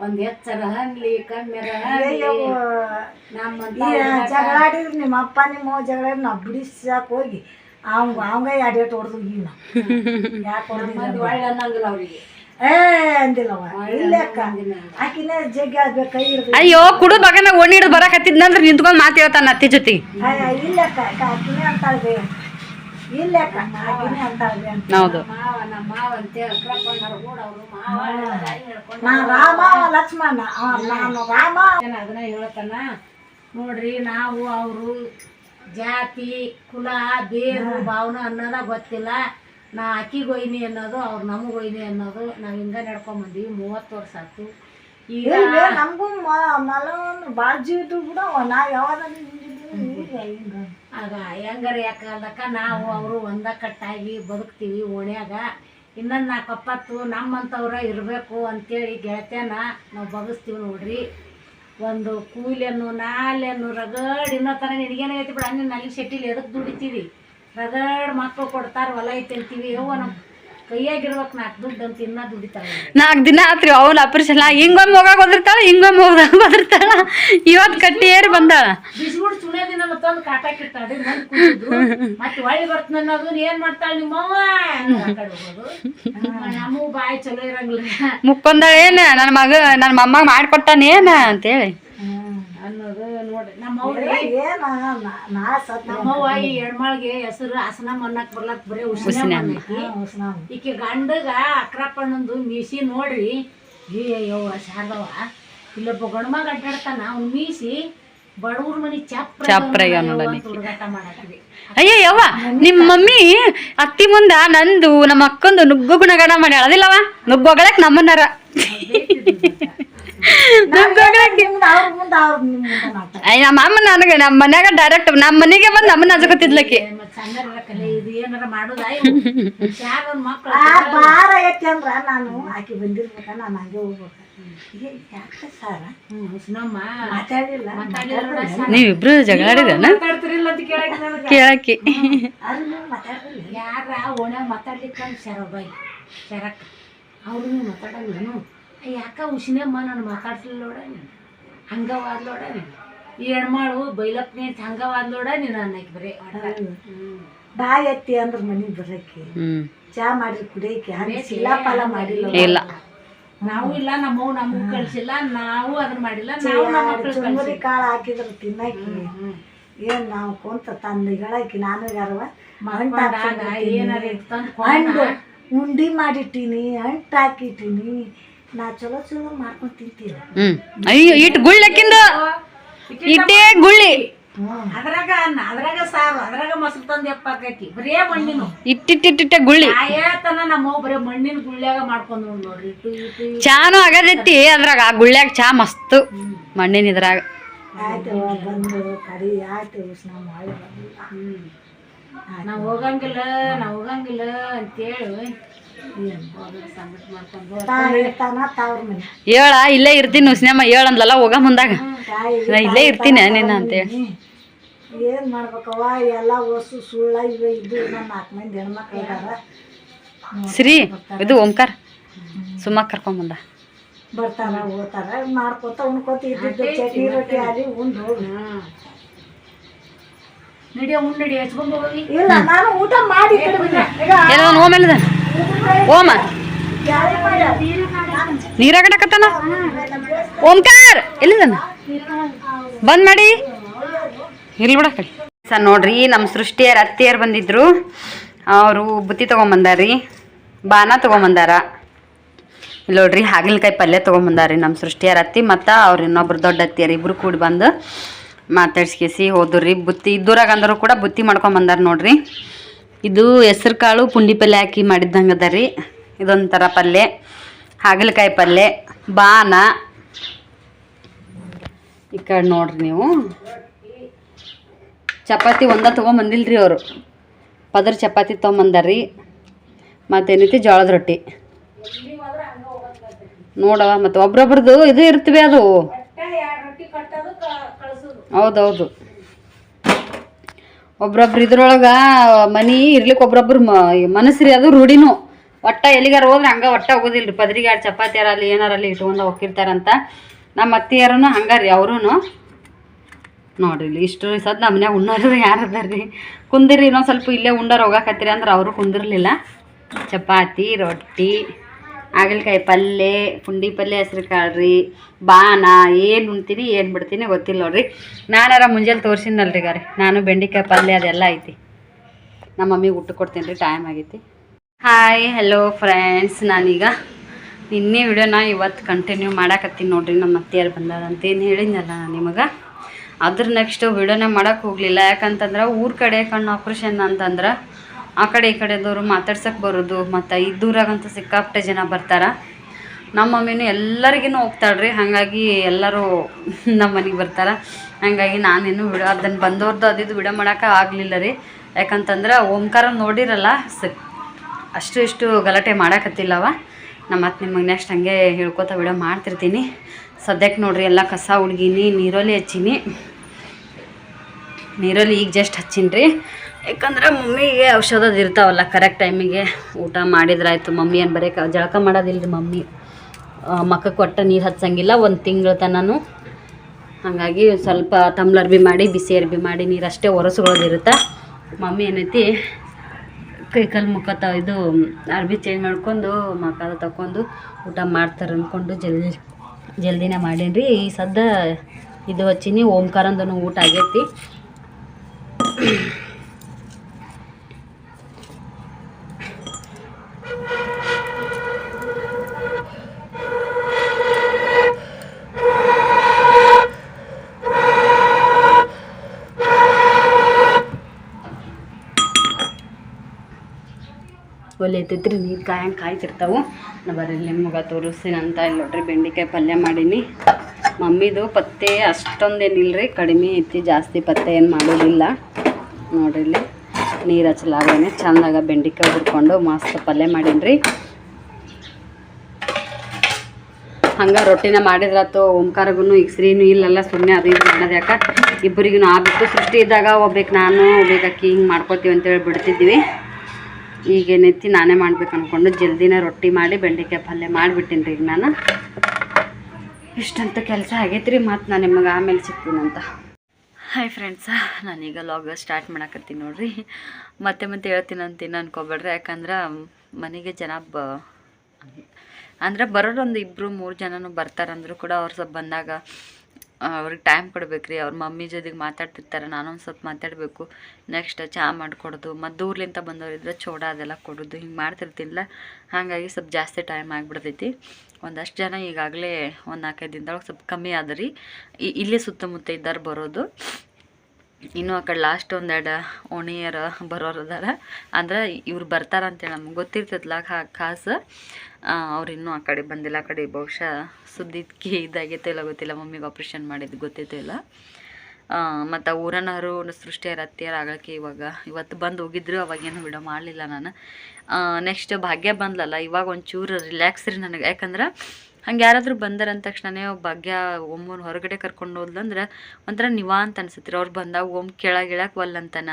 ಒಂದು ಎಚ್ಚರ ಹನ್ಲಿ ಕಮ್ಮೆರ ಜಗಳಾಡಿದ್ರು ನಿಮ್ಮ ಅಪ್ಪ ನಿಮ್ಮ ಜಗಳ ನಾ ಬಿಡಿಸಾಕ ಹೋಗಿ. ಅವಂಗ ಅವಂಗ ಎರಡು ಹೊಡೆದು ಈಗ. *laughs* ಯಾಕೆ ಒಳ್ಳೆ ಅನ್ನಂಗಿಲ್ಲ ಅವ್ರಿಗೆ. ಏ ಅಂದಿಲ್ಲವ ಇಲ್ಲಕ್ಕ. ಆಕಿನೇ ಜಗ್ಗಿ ಆದ್ಬೇಕು ಕೈ ಹಿಡ್ದು ಅಯ್ಯೋ ಕುಡು ಬಗನ ಓಣಿ ಹಿಡಿದು ಬರಕತ್ತಿದ್ನಂದ್ರೆ ನಿಂತ್ಕೊಂಡು ಮಾತು ಹೇಳ್ತಾನ ಅತ್ತಿ ಜೊತೆ. ಅಯ್ಯ ಇಲ್ಲಕ್ಕ ಅಕ್ಕ ಆಕಿನೇ ಇಲ್ಲ ಇಲ್ಲಕ್ಕ ಆಕಿನೇ ಅಂತಾಳ್ಬೆ ಅಂತ. ಹೌದು. ಮಾವ ನಮ್ಮ ಮಾವ ಅಂತ ಅಕ್ರಪ್ಪಣ್ಣವ್ರು ಕೂಡ ಅವರು ಮಾವ ನಾ ರಾಮ ಲಕ್ಷ್ಮಣ. ಅವ ನಾನು ರಾಮ. ಏನ್ ಅದನ್ನ ಹೇಳ್ತಾನ? ನೋಡ್ರಿ ನಾವು ಅವರು ಜಾತಿ ಕುಲ ಬೇರು ಭಾವನ ಅನ್ನೋದ ಗೊತ್ತಿಲ್ಲ. ನಾ ಅಕ್ಕಿ ಒಯ್ನಿ ಅನ್ನೋದು ಅವ್ರು ನಮಗೆ ಒಯ್ನಿ ಅನ್ನೋದು ನಾವು ಹಿಂಗ ನಡ್ಕೊಂಡ್ ಬಂದೀವಿ ಮೂವತ್ತು ವರ್ಷ ಆಯ್ತು. ಈಗ ಇಲ್ವೇ ನಮಗೂ ಮಲವನ್ನು ಭಾಳ ಜೀವಿತು ಕೂಡ ನಾ ಯಾವಾಗ ಆಗ ಹೆಂಗಾರ ಯಾಕಲ್ದಕ್ಕ ನಾವು ಅವರು ಒಂದ ಕಟ್ಟಾಗಿ ಬದುಕ್ತೀವಿ ಓಣ್ಯಾಗ. ಇನ್ನೊಂದು ನಾಲ್ಕು ಅಪ್ಪತ್ತು ನಮ್ಮಂಥವ್ರ ಇರಬೇಕು ಅಂತೇಳಿ ಗೆಳತ್ಯಾನ ನಾವು ಬಗಸ್ತೀವಿ ನೋಡ್ರಿ. ಒಂದು ಕೂಲಿಯನ್ನು ನಾಲೆಯನ್ನು ರಗಡ್ ಇನ್ನೋ ಥರ ನಿನಗೇನಾಗೈತಿ ಬಿಡ ನೀನು ಅಲ್ಲಿ ಶೆಟ್ಟಿಲಿ ಎದಕ್ಕೆ ದುಡಿತೀವಿ ರಗಡ್ ಮಕ್ಕಳು ಕೊಡ್ತಾರ ಹೊಲ ಐತಿ ಅಂತೀವಿ ಯವ್ವ ನಮ್ಮ ಕೈಯಾಗಿರ್ಬೇಕು ನಾಲ್ಕು ದುಡ್ಡು ಅಂತ ಇನ್ನ ದುಡಿತಾಳೆ ನಾಲ್ಕು ದಿನ ಆತ್ರಿ ಅವ್ನ ಆಪರೇಷನ್ ಹಿಂಗೊಮ್ಮೆ ಹೋಗಾಕ ಬಂದಿರ್ತಾಳ ಹಿಂಗೊಮ್ಮೆ ಹೋದಾಗ ಬಂದಿರ್ತಾಳ. ಇವತ್ತು ಕಟ್ಟಿ ಏರಿ ಬಂದಾಳ ಬಿಸ್ಬಿಡ್ ಸುಣೆ ದಿನ ಮತ್ತೊಂದು ಮಂದಿ ಕೂತಿದ್ರು. ಮತ್ತೆ ಹೊಳಿ ಬರ್ತನ ಅನ್ನೋದು ಏನ್ ಮಾಡ್ತಾಳ ನಿಮ್ಮವ್ವ ನಮಗೂ ಬಾಯಿ ಚಲೋ ಇರಂಗಿಲ್ಲ. ಮುಕ್ಕೊಂದಾಳ ಏನ? ನನ್ನ ಮಗ ನನ್ನ ಮೊಮ್ಮಗ ಮಾಡ್ಕೊಟ್ಟಾನೇನ ಅಂತೇಳಿ. ಅನ್ನೋದು ನೋಡ್ರಿ. ನಮ್ಮವ್ರಿ ಏನ ನಾ- ಸತ್ ನಮ್ಮವ್ವ ಈ ಹೆಣ್ಮಳ್ಗೆ ಹೆಸರು ಹಸನ ಮನ್ನಕ್ ಬರ್ಲಕ್ ಬರೀ ಉಸಿನ ಮಣ್ಣೈತಿ ಈಕೆ ಗಂಡಗ ಅಕ್ರಪ್ಪಣ್ಣಂದು ಮೀಸಿ ನೋಡ್ರಿ. ಏ ಯವ್ವ ಶಾರದವ ಇಲ್ಲೊಬ್ಬ ಗಂಡ್ಮಗ ಅಡ್ಡಾಡ್ತಾನ ಅವ್ನ ಮೀಸಿ ಬಡವ್ರ ಮನಿ ಚಪ್ರ. ಹುಡುಗಾಟ ಮಾಡತ್ರಿ ಅಯ್ಯ ಯವ್ವ ನಿಮ್ಮ ಮಮ್ಮಿ ಅತ್ತಿ ಮುಂದ ನಂದು ನಮ್ಮ ಅಕ್ಕಂದು ನುಗ್ಗು ಗುಣಗಣ ಮಾಡ್ಯಾಳ. ಅದಿಲ್ಲವ ನುಗ್ಗೊಗಳಕ್ ನಮ್ಮನ್ನಾರ ನಿಮ್ದು ಅವ್ರ ಮುಂದೆ ಅವ್ರ ನಿಮ್ಮ ಅಮ್ಮ ನನಗೆ ನಮ್ಮ ಮನ್ಯಾಗ ಡೈರೆಕ್ಟ್ ನಮ್ಮ ಮನೆಗೆ ಬಂದು ನಮ್ಮನ್ನ *laughs* ಆ ಭಾರ ಐತಿ ಅಂದ್ರ ನಾನು ಆಕಿ ಬಂದಿರ್ಬೇಕ ನಾನು ಹಂಗೆ ಹೋಗ್ಬೇಕು. ನೀವಿಬ್ರು ಅಂತ ಕೇಳಕ್ಕೆ ಯಾರ ಓಣ್ಯಾಗ ಮಾತಾಡ್ಲಿಕ್ಕೆ ಶರಬಾಯಿ ಶರಕ್. ಅವ್ರು ಮಾತಾಡಂಗನು ಯಾಕ ಹುಷಿನಮ್ಮ ನಾನು ಮಾತಾಡ್ತಿಲ್ಲ ನೋಡ ನೀನು. ಹಂಗವಾದ್ ನೋಡ ನೀನು. ಈ ಹೆಣ್ಮಾಳು ಬೈಲಪ್ನೆ ಅಂತ ಹಂಗವಾದ್ ನೋಡ ನೀನು ಅನ್ನಕ್ಕೆ ಬರೀ ಬಾಯ್ ಎತ್ತಿ ಅಂದ್ರ ಮನಿಗೆ ಬರಕ್ಕೆ. ಚಾ ಮಾಡಿ ಕುಡಿಯಕ್ಕೆ. ಹಂಗೆ ಶಿಲಾ ಫಲ ಮಾಡಿಲ್ಲ ಇಲ್ಲ. ನಾವು ಇಲ್ಲ ನಮ್ಮವ್ ನಮಗ್ ಕಳ್ಸಿಲ್ಲ ನಾವು ಅದನ್ನ ಮಾಡಿಲ್ಲ ನಾವು ನಮ್ಮ ಮಕ್ಕಳು ಚುಮ್ಮರಿ ಕಾಳು ಹಾಕಿದ್ರು ತಿನ್ನಕ್ಕೆ. ಏನ್ ನಾವು ಕುಂತ ಹೇಳಕ್ಕೆ ನಾನು ಯಾರವ ಏನಾರ ತಂದು ಉಂಡಿ ಮಾಡಿಟ್ಟಿನಿ ಅಂಟ್ ಹಾಕಿಟ್ಟಿನಿ. ಹ್ಮ್. ಅಯ್ಯೋ ಇಟ್ ಗುಳ್ಳಕ್ಕಿಂದ ಇಟ್ಟೇ ಗುಳ್ಳಿ. ಅದ್ರಾಗ ಅದ್ರಾಗ ಸಾರು ಅದ್ರಾಗ ಮೊಸರು ತಂದು ಎಪ್ಪಾಕೈತಿ. ಬರೇ ಮಣ್ಣಿನ. ಇಟ್ಟಿಟ್ಟಿಟ್ಟಿಟ್ಟೆ ಗುಳ್ಳಿ. ಆಯತನ ನಮ್ಮ ಬರೇ ಮಣ್ಣಿನ ಗುಳ್ಳ್ಯಾಗ ಮಾಡ್ಕೊಂಡು ನೋಡ್ರಿ. ಚಾನು ಆಗದೈತಿ ಅದ್ರಾಗ. ಆ ಗುಳ್ಳ್ಯಾಗ ಚಾ ಮಸ್ತ್ ಮಣ್ಣಿನ ಇದ್ರಾಗ. ಆಯ್ತು ಬಂದು ಕಡಿ ಆಯ್ತು ಸ್ನಾನ ಮಾಡಿ. ನಾವು ಹೋಗಂಗಿಲ್ಲ ನಾವು ಹೋಗಂಗಿಲ್ಲ ಅಂತೇಳಿ. ಹೇಳ ಇಲ್ಲೇ ಇರ್ತೀನಿ ಹುಸ್ನಮ್ಮ ಹೇಳಂದ್ಲಲ್ಲ ಹೋಗ ಮುಂದಾಗ. ನಾ ಇಲ್ಲೇ ಇರ್ತೀನಿ ನಿನ್ನ ಅಂತೇಳಿ. ಏನ್ ಮಾಡ್ಬೇಕವ್ವ ಎಲ್ಲ ಹೊಸು ಸುಳ್ಳ ಇವ ಇದು ಇನ್ನೊಂದು ನಾಲ್ಕು ಮಂದಿ ಹೆಣ್ಮಕ್ಳು ಇದಾರ. ಶ್ರೀ ಇದು ಓಂಕಾರ. ಸುಮ್ಮ ಕರ್ಕೊಂಬಂದ ಬರ್ತಾರ ಓದ್ತಾರ ಮಾಡ್ಕೊತ ಉಣ್ಕೋತ ಇದ್ದಿದ್ದು ಚಟ್ನಿ ರೊಟ್ಟಿ ಅಲ್ಲಿ ಉಂಡು ನಡಿಯ ಉಂಡ್ ನಡಿ ಹಚ್ಕೊಂಡ್ ಹೋಗಿ. ಇಲ್ಲ ನಾನು ಊಟ ಮಾಡಿ. ಎಲ್ಲ ಎಲ್ಲಿದ ಓಮ. ನೀರಾಗಡಕತ್ತಾನ ಓಂಕಾರ. ಎಲ್ಲಿದಾನ ಬಂದ್ ಮಾಡಿ. ಇಲ್ಲಿ ಬಿಡ ಸರ್ ನೋಡ್ರಿ, ನಮ್ಮ ಸೃಷ್ಟಿಯರ್, ಅತ್ತಿಯರ್ ಬಂದಿದ್ರು. ಅವರು ಬುತ್ತಿ ತೊಗೊಂಬಂದಾರಿ. ಬಾನ ತೊಗೊಂಬಂದಾರ. ಇಲ್ಲಿ ನೋಡ್ರಿ, ಹಾಗಲಕಾಯಿ ಪಲ್ಯ ತೊಗೊಂಬಂದಾರಿ ನಮ್ಮ ಸೃಷ್ಟಿಯರ್, ಅತ್ತಿ ಮತ್ತು ಅವ್ರು ಇನ್ನೊಬ್ರು ದೊಡ್ಡ ಅತ್ತಿಯರ್, ಇಬ್ರು ಕೂಡಿ ಬಂದು ಮಾತಾಡ್ಸ್ಕೇಸಿ ಹೋದ್ರಿ. ಬುತ್ತಿ ಇದ್ದೂರಾಗ ಅಂದರೂ ಕೂಡ ಬುತ್ತಿ ಮಾಡ್ಕೊಂಬಂದಾರ ನೋಡ್ರಿ. ಇದು ಹೆಸ್ರು ಕಾಳು ಪುಂಡಿ ಪಲ್ಯ ಹಾಕಿ ಮಾಡಿದ್ದಂಗೆ ಅದ ರೀ. ಇದೊಂಥರ ಪಲ್ಯ. ಹಾಗಲಕಾಯಿ ಪಲ್ಯ ಬಾನ ಈ ಕಡೆ ನೋಡ್ರಿ ನೀವು. ಚಪಾತಿ ಒಂದ ತೊಗೊಂಬಂದಿಲ್ರಿ ಅವರು. ಪದರ್ ಚಪಾತಿ ತೊಗೊಂಬಂದಾರ್ರಿ ಮತ್ತೇನೈತಿ ಜೋಳದ ರೊಟ್ಟಿ. ನೋಡವ ಮತ್ತು ಒಬ್ರೊಬ್ರದ್ದು ಇದು ಇರ್ತೀವಿ ಅದು. ಹೌದೌದು. ಒಬ್ರೊಬ್ರು ಇದ್ರೊಳಗ ಮನಿ ಇರ್ಲಿಕ್ಕೆ ಒಬ್ರೊಬ್ರು ಮನಸ್ರಿ ಅದು ರೂಢಿನೂ. ಒಟ್ಟ ಎಲ್ಲಿಗಾರ ಹೋದ್ರೆ ಹಂಗ ಒಟ್ಟ ಹೋಗೋದಿಲ್ರಿ. ಪದ್ರಿಗೆ ಎರಡು ಚಪಾತಿ ಅಲ್ಲಿ ಏನಾರ ಅಲ್ಲಿ ಇಟ್ಕೊಂಡು ಹೋಗಿರ್ತಾರಂತ ನಮ್ಮ ಅತ್ತಿಯರೂ ಹಂಗಾರಿ ಅವ್ರೂ ನೋಡ್ರಿ ಇಲ್ಲಿ ಇಷ್ಟು ಸದ್ ನಮ್ಮ ಮನ್ಯಾಗ ಉಣ್ಣೋರು ಯಾರು ಅದಾರ್ರಿ. ಕುಂದಿರಿ ಇನ್ನೊಂದು ಸ್ವಲ್ಪ ಇಲ್ಲೇ ಉಂಡಾರ ಹೋಗಾಕತ್ತೀರಿ ಅಂದ್ರೆ ಅವರು ಕುಂದಿರ್ಲಿಲ್ಲ. ಚಪಾತಿ, ರೊಟ್ಟಿ. ಹಾಗಲಕಾಯಿ ಪಲ್ಯ ಪುಂಡಿ ಪಲ್ಯ ಹೆಸ್ರು ಕಾಳು ರೀ ಬಾನ ಏನು ಉಣ್ತೀನಿ, ಏನು ಬಿಡ್ತೀನಿ ಗೊತ್ತಿಲ್ಲ ನೋಡ್ರಿ. ನಾನಾರ ಮುಂಜಾನೆ ತೋರಿಸಿದ್ನಲ್ರಿ ಗಾರಿ. ನಾನು ಬೆಂಡೆಕಾಯಿ ಪಲ್ಯ ಅದೆಲ್ಲ ಐತಿ. ನಮ್ಮ ಮಮ್ಮಿಗೆ ಊಟ ಕೊಡ್ತೀನಿ ರೀ ಟೈಮ್ ಆಗೈತಿ. ಹಾಯ್ ಹಲೋ ಫ್ರೆಂಡ್ಸ್ ನಾನೀಗ ನಿನ್ನೆ ವಿಡಿಯೋನ ಇವತ್ತು ಕಂಟಿನ್ಯೂ ಮಾಡಾಕತ್ತೀನಿ ನೋಡ್ರಿ. ನಮ್ಮ ಅತ್ತೆಯರು ಬಂದಾರಂತ ಏನು ಹೇಳಿದ್ನಲ್ಲ ನಾನು ನಿಮಗೆ? ಅದ್ರ ನೆಕ್ಸ್ಟು ವಿಡಿಯೋನ ಮಾಡೋಕ್ಕೆ ಹೋಗಲಿಲ್ಲ. ಯಾಕಂತಂದ್ರೆ ಊರ ಕಡೆ ಕಣ್ಣು ಆಪ್ರೇಷನ್ ಅಂತಂದ್ರೆ ಆ ಕಡೆ ಈ ಕಡೆದವರು ಮಾತಾಡ್ಸಕ್ಕೆ ಬರೋದು, ಮತ್ತು ಇದ್ದೂರಾಗಂತೂ ಸಿಕ್ಕಾಪಟ್ಟೆ ಜನ ಬರ್ತಾರೆ. ನಮ್ಮ ಮಮ್ಮಿನೂ ಎಲ್ಲರಿಗೂ ಹೋಗ್ತಾಳ್ರಿ, ಹಾಗಾಗಿ ಎಲ್ಲರೂ *laughs* ನಮ್ಮ ಮನೆಗೆ ಬರ್ತಾರೆ. ಹಾಗಾಗಿ ನಾನೇನು ವಿಡಿಯೋ ಅದನ್ನು ಬಂದವ್ರದ್ದು ಅದಿದ್ದು ವಿಡಿಯೋ ಮಾಡೋಕೆ ಆಗಲಿಲ್ಲ ರೀ. ಯಾಕಂತಂದ್ರೆ ಓಂಕಾರ ನೋಡಿರಲ್ಲ ಸ ಅಷ್ಟು ಇಷ್ಟು ಗಲಾಟೆ ಮಾಡೋಕತ್ತಿಲ್ಲವ. ನಮ್ಮ ಮತ್ತೆ ನಿಮಗೆ ನೆಕ್ಸ್ಟ್ ಹಂಗೆ ಹೇಳ್ಕೊತ ವಿಡಿಯೋ ಮಾಡ್ತಿರ್ತೀನಿ. ಸದ್ಯಕ್ಕೆ ನೋಡ್ರಿ ಎಲ್ಲ ಕಸ ಹುಡ್ಗೀನಿ ನೀರಲ್ಲಿ ಹಚ್ಚೀನಿ. ನೀರಲ್ಲಿ ಈಗ ಜಸ್ಟ್ ಹಚ್ಚೀನಿ ರೀ ಯಾಕಂದ್ರೆ ಮಮ್ಮಿಗೆ ಔಷಧದ ಇರ್ತಾವಲ್ಲ ಕರೆಕ್ಟ್ ಟೈಮಿಗೆ ಊಟ ಮಾಡಿದ್ರಾಯ್ತು. ಮಮ್ಮಿ ಏನು ಬರೀ ಜಳಕ ಮಾಡೋದಿಲ್ಲ ರೀ ಮಮ್ಮಿ ಮಕ್ಕ ಕೊಟ್ಟ ನೀರು ಹಚ್ಚಂಗಿಲ್ಲ ಒಂದು ತಿಂಗಳ ತನೂ ಹಾಗಾಗಿ ಸ್ವಲ್ಪ ತಮ್ಲರ್ ಬಿ ಮಾಡಿ, ಬಿಸಿ ಅರ್ಬಿ ಮಾಡಿ, ನೀರು ಅಷ್ಟೇ ಒರೆಸ್ಕೊಳ್ಳೋದಿರುತ್ತೆ ಮಮ್ಮಿ ಏನೈತಿ, ಕೈ ಕಾಲು ಮುಖ ಇದು ಅರ್ಬಿ ಚೇಂಜ್ ಮಾಡ್ಕೊಂಡು ಮಖದ ತಕೊಂಡು ಊಟ ಮಾಡ್ತಾರೆ ಅಂದ್ಕೊಂಡು ಜಲ್ದಿ, ಜಲ್ದಿನೇ ಮಾಡೀನಿ ಈ ಸದ್ದ ಇದು ಹಚ್ಚೀನಿ, ಓಂಕಾರಂದನು ಊಟ ಆಗೈತಿ. ಒಲೆ ಐತೈತ್ರಿ ನೀರು ಕಾಯಂಗೆ ಕಾಯ್ತಿರ್ತಾವೆ. ನಾ ಬರ್ರಿ ನಿಮ್ಗೆ ತೋರಿಸ್ತೀನಿ ಅಂತ ಇಲ್ಲಿ ನೋಡ್ರಿ, ಬೆಂಡೆಕಾಯಿ ಪಲ್ಯ ಮಾಡೀನಿ. ಮಮ್ಮಿದು ಪತ್ತೆ ಅಷ್ಟೊಂದೇನಿಲ್ಲ ರೀ ಕಡಿಮೆ ಐತಿ, ಜಾಸ್ತಿ ಪತ್ತೆ ಏನು ಮಾಡೋದಿಲ್ಲ. ನೋಡ್ರಿ ಇಲ್ಲಿ ನೀರು ಹಚ್ಚಲಾಗೇನೆ ಚಂದಾಗ ಬೆಂಡೆಕಾಯಿ ಹುರ್ಕೊಂಡು ಮಸ್ತ್ ಪಲ್ಯ ಮಾಡೀನಿ ಹಂಗೆ ರೊಟ್ಟಿನ ಮಾಡಿದ್ರಾತು ಓಂಕಾರಗೂ ಈಗ ಶ್ರೀನು ಇಲ್ಲಲ್ಲ ಸುಮ್ಮನೆ ಅದು ಇದು ಮಾಡೋದು ಯಾಕೆ? ಇಬ್ಬರಿಗೂ ಆಗ್ಬೇಕು ಸೃಷ್ಟಿ ಇದ್ದಾಗ ಒಬ್ಬೇಕು ನಾನು ಹೋಗ್ಬೇಕು ಅಕ್ಕಿ ಹಿಂಗೆ ಮಾಡ್ಕೋತೀವಿ ಅಂತೇಳಿ ಬಿಡ್ತಿದ್ವಿ. ಈಗ ಏನೈತಿ ನಾನೇ ಮಾಡ್ಬೇಕು ಅಂದ್ಕೊಂಡು ಜಲ್ದಿನೇ ರೊಟ್ಟಿ ಮಾಡಿ ಬೆಂಡೆಕಾಯಿ ಪಲ್ಯ ಮಾಡಿಬಿಟ್ಟಿನಿ ರೀ ಈಗ ನಾನು. ಇಷ್ಟಂತ ಕೆಲಸ ಆಗೈತೆ ರೀ ಮತ್ತು ನಾನು ನಿಮಗೆ ಆಮೇಲೆ ಸಿಗ್ತೀನಂತ ಹಾಯ್ ಫ್ರೆಂಡ್ಸ ನಾನೀಗ ಲಾಗ್ ಸ್ಟಾರ್ಟ್ ಮಾಡಕತ್ತೀನಿ ನೋಡ್ರಿ. ಮತ್ತೆ ಮತ್ತೆ ಹೇಳ್ತೀನಿ ಅಂತ ಅನ್ಕೋಬೇಡ್ರಿ, ಯಾಕಂದ್ರೆ ಮನೆಗೆ ಜನ ಬ, ಅಂದ್ರೆ ಬರೋರು ಒಂದು ಇಬ್ಬರು ಮೂರು ಜನನು ಬರ್ತಾರಂದ್ರೂ ಕೂಡ ಅವ್ರು ಸ್ವಲ್ಪ ಬಂದಾಗ ಅವ್ರಿಗೆ ಟೈಮ್ ಕೊಡ್ಬೇಕ್ರಿ. ಅವ್ರ ಮಮ್ಮಿ ಜೊತೆಗೆ ಮಾತಾಡ್ತಿರ್ತಾರೆ. ನಾನೊಂದು ಸ್ವಲ್ಪ ಮಾತಾಡಬೇಕು. ನೆಕ್ಸ್ಟ್ ಚಹಾ ಮಾಡಿಕೊಡೋದು. ಮತ್ತು ದೂರ್ಲಿಂದ ಬಂದವರಿದ್ರೆ ಚೋಡ ಅದೆಲ್ಲ ಕೊಡೋದು. ಹಿಂಗೆ ಮಾಡ್ತಿರ್ತಿಲ್ಲ ಹಾಗಾಗಿ ಸ್ವಲ್ಪ ಜಾಸ್ತಿ ಟೈಮ್ ಆಗಿಬಿಡ್ತೈತಿ. ಒಂದಷ್ಟು ಜನ ಈಗಾಗಲೇ ಒಂದು ನಾಲ್ಕೈದು ದಿನದೊಳಗೆ ಸ್ವಲ್ಪ ಕಮ್ಮಿ ಆದ್ರಿ. ಇಲ್ಲೇ ಸುತ್ತಮುತ್ತ ಇದ್ದಾರೆ ಬರೋದು. ಇನ್ನು ಆ ಕಡೆ ಲಾಸ್ಟ್ ಒಂದೆರಡು ಓಣಿಯರ ಬರೋರು ಅದಾರ ಅಂದ್ರೆ ಇವ್ರು ಬರ್ತಾರ ಅಂತೇಳಿ ನಮ್ಗೆ ಗೊತ್ತಿರ್ತೈತಲ್ಲ ಖಾಸ ಅವ್ರು ಇನ್ನೂ ಆ ಕಡೆ ಬಂದಿಲ್ಲ, ಆ ಕಡೆ ಬಹುಶಃ ಸುದ್ದಿದ್ಕೆ ಇದಾಗೈತೆ ಇಲ್ಲ ಗೊತ್ತಿಲ್ಲ, ಮಮ್ಮಿಗೆ ಆಪ್ರೇಷನ್ ಮಾಡಿದ್ದು ಗೊತ್ತೈತೋ ಇಲ್ಲ. ಮತ್ತು ಊರನವರು ಸೃಷ್ಟಿಯರ, ಅತ್ತಿಯರ ಆಗಕ್ಕೆ ಇವಾಗ ಇವತ್ತು ಬಂದು ಹೋಗಿದ್ರು, ಅವಾಗೇನು ವಿಡಿಯೋ ಮಾಡಲಿಲ್ಲ ನಾನು. ನೆಕ್ಸ್ಟ್ ಭಾಗ್ಯ ಬಂದ್ಲಲ್ಲ, ಇವಾಗ ಒಂಚೂರು ರಿಲ್ಯಾಕ್ಸ್ ರೀ ನನಗೆ. ಯಾಕಂದ್ರೆ ಹಂಗೆ ಯಾರಾದರೂ ಬಂದಾರ ಅಂದ ತಕ್ಷಣನೇ ಭಾಗ್ಯ ಒಮ್ಮನ ಹೊರಗಡೆ ಕರ್ಕೊಂಡು ಹೋದ್ಲಂದ್ರೆ ಒಂಥರ ನಿವಾಂತ ಅನ್ಸತ್ರಿ ಅವ್ರು ಬಂದಾಗ ಒಮ್ಮೆ ಕೆಳಗೆ ಇಳಕ್ಕೆ ಒಲ್ಲಂತನ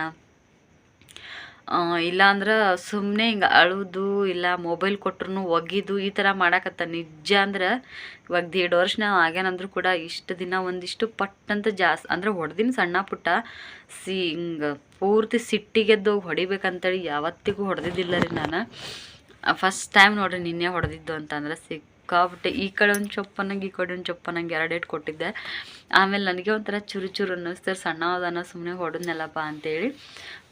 ಇಲ್ಲ ಅಂದ್ರೆ ಸುಮ್ಮನೆ ಹಿಂಗೆ ಅಳುದು, ಇಲ್ಲ ಮೊಬೈಲ್ ಕೊಟ್ರು ಒಗಿದು ಈ ಥರ ಮಾಡಾಕತ್ತ. ನಿಜ ಅಂದ್ರೆ ಇವಾಗ ದೇಡ್ ವರ್ಷ ನಾವು ಆಗ್ಯಾನಂದ್ರೂ ಕೂಡ ಇಷ್ಟು ದಿನ ಒಂದಿಷ್ಟು ಪಟ್ಟಂತ ಜಾಸ್, ಅಂದ್ರೆ ಹೊಡೆದಿನ ಸಣ್ಣ ಪುಟ್ಟ ಸಿ, ಹಿಂಗೆ ಪೂರ್ತಿ ಸಿಟ್ಟಿಗೆದ್ದು ಹೊಡಿಬೇಕಂತೇಳಿ ಯಾವತ್ತಿಗೂ ಹೊಡೆದಿದ್ದಿಲ್ಲ ರೀ ನಾನು. ಫಸ್ಟ್ ಟೈಮ್ ನೋಡ್ರಿ ನಿನ್ನೆ ಹೊಡೆದಿದ್ದು ಅಂತಂದ್ರೆ ಸಿಕ್ಕಾಬಿಟ್ಟೆ ಈ ಕಡೆ ಒಂದು ಚೊಪ್ಪನಂಗೆ, ಈ ಕಡೆ ಒಂದು ಚೊಪ್ಪನಂಗೆ ಎರಡೇಟ್ ಕೊಟ್ಟಿದ್ದೆ. ಆಮೇಲೆ ನನಗೆ ಒಂಥರ ಚುರು ಚುರು ಅನ್ನಿಸ್ತಾರೆ ಸಣ್ಣ ಅದನ್ನ ಸುಮ್ಮನೆ ಹೊಡೆದ್ನಲ್ಲಪ್ಪ ಅಂತೇಳಿ.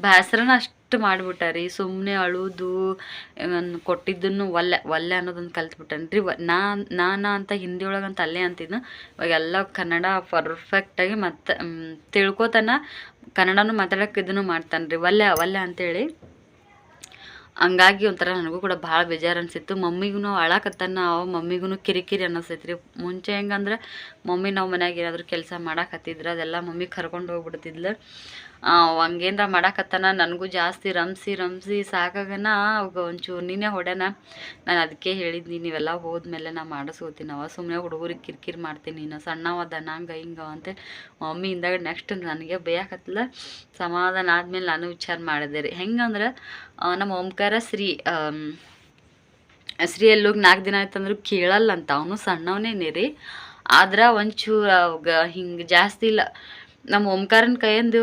ಬೇಸರನ ಅಷ್ಟು ಮಾಡಿಬಿಟ್ಟಾರಿ ಸುಮ್ಮನೆ ಅಳುದು, ನಾನು ಕೊಟ್ಟಿದ್ದನ್ನು ಒಲ್ಲೆ ಒಲ್ಲೆ ಅನ್ನೋದೊಂದು ಕಲ್ತ್ಬಿಟ್ಟೇನೆ ರೀ ನಾ, ನಾನ ಅಂತ ಹಿಂದಿ ಒಳಗಂತ ಅಲ್ಲೇ ಅಂತಿದ್ನು. ಇವಾಗೆಲ್ಲ ಕನ್ನಡ ಪರ್ಫೆಕ್ಟಾಗಿ ಮತ್ತೆ ತಿಳ್ಕೊತಾನ ಕನ್ನಡನೂ ಮಾತಾಡೋಕೆ ಇದನ್ನು ಮಾಡ್ತಾನೆ ರೀ ಒಲ್ಲೆ ಒಲ್ಲೆ ಅಂತೇಳಿ. ಹಂಗಾಗಿ ಒಂಥರ ನನಗೂ ಕೂಡ ಭಾಳ ಬೇಜಾರು ಅನಿಸಿತ್ತು. ಮಮ್ಮಿಗೂ ಅಳಕತ್ತಾನ ಅವ ಮಮ್ಮಿಗೂ ಕಿರಿಕಿರಿ ಅನ್ನಿಸ್ತೈತೆ ರೀ ಮುಂಚೆ ಹೆಂಗಂದ್ರೆ ಮಮ್ಮಿ ನಾವು ಮನ್ಯಾಗ ಏನಾದರೂ ಕೆಲಸ ಮಾಡಾಕತ್ತಿದ್ರೆ ಅದೆಲ್ಲ ಮಮ್ಮಿ ಕರ್ಕೊಂಡು ಹೋಗ್ಬಿಡ್ತಿದ್ಲು. ಹಂಗೇನ್ರ ಮಾಡಾಕತ್ತಾನ? ನನಗೂ ಜಾಸ್ತಿ ರಂಸಿ ರಂಸಿ ಸಾಕಾಗನ. ಅವಾಗ ಒಂಚೂರು ನೀನೇ ಹೊಡೆನ. ನಾನು ಅದಕ್ಕೆ ಹೇಳಿದ್ನಿ, ನೀವೆಲ್ಲ ಹೋದ್ಮೇಲೆ ನಾ ಮಾಡಿಸ್ಕೋತೀನಿ. ಅವ ಸುಮ್ಮನೆ ಹುಡುಗರಿಗೆ ಕಿರಿಕಿರಿ ಮಾಡ್ತೀನಿ. ನೀನು ಸಣ್ಣವದ ನಂಗೆ ಹಿಂಗ ಅಂತ ಮಮ್ಮಿ ಹಿಂದಾಗ ನೆಕ್ಸ್ಟ್ ನನಗೆ ಬೇಯಾಕತ್ತಲ್ಲ ಸಮಾಧಾನ ಆದ್ಮೇಲೆ ನಾನು ವಿಚಾರ ಮಾಡಿದೆ ರೀ. ಹೆಂಗಂದ್ರೆ ನಮ್ಮ ಓಂಕಾರ ಶ್ರೀ ಶ್ರೀ ಎಲ್ಲೋಗಿ ನಾಲ್ಕು ದಿನ ಆಯ್ತಂದ್ರೆ ಕೇಳಲ್ಲ ಅಂತ ಅವನು ಸಣ್ಣವನೇನೇ ರೀ. ಆದ್ರೆ ಒಂಚೂರು ಅವಾಗ ಹಿಂಗೆ ಜಾಸ್ತಿ ಇಲ್ಲ. ನಮ್ಮ ಓಂಕಾರನ ಕೈಯಂದು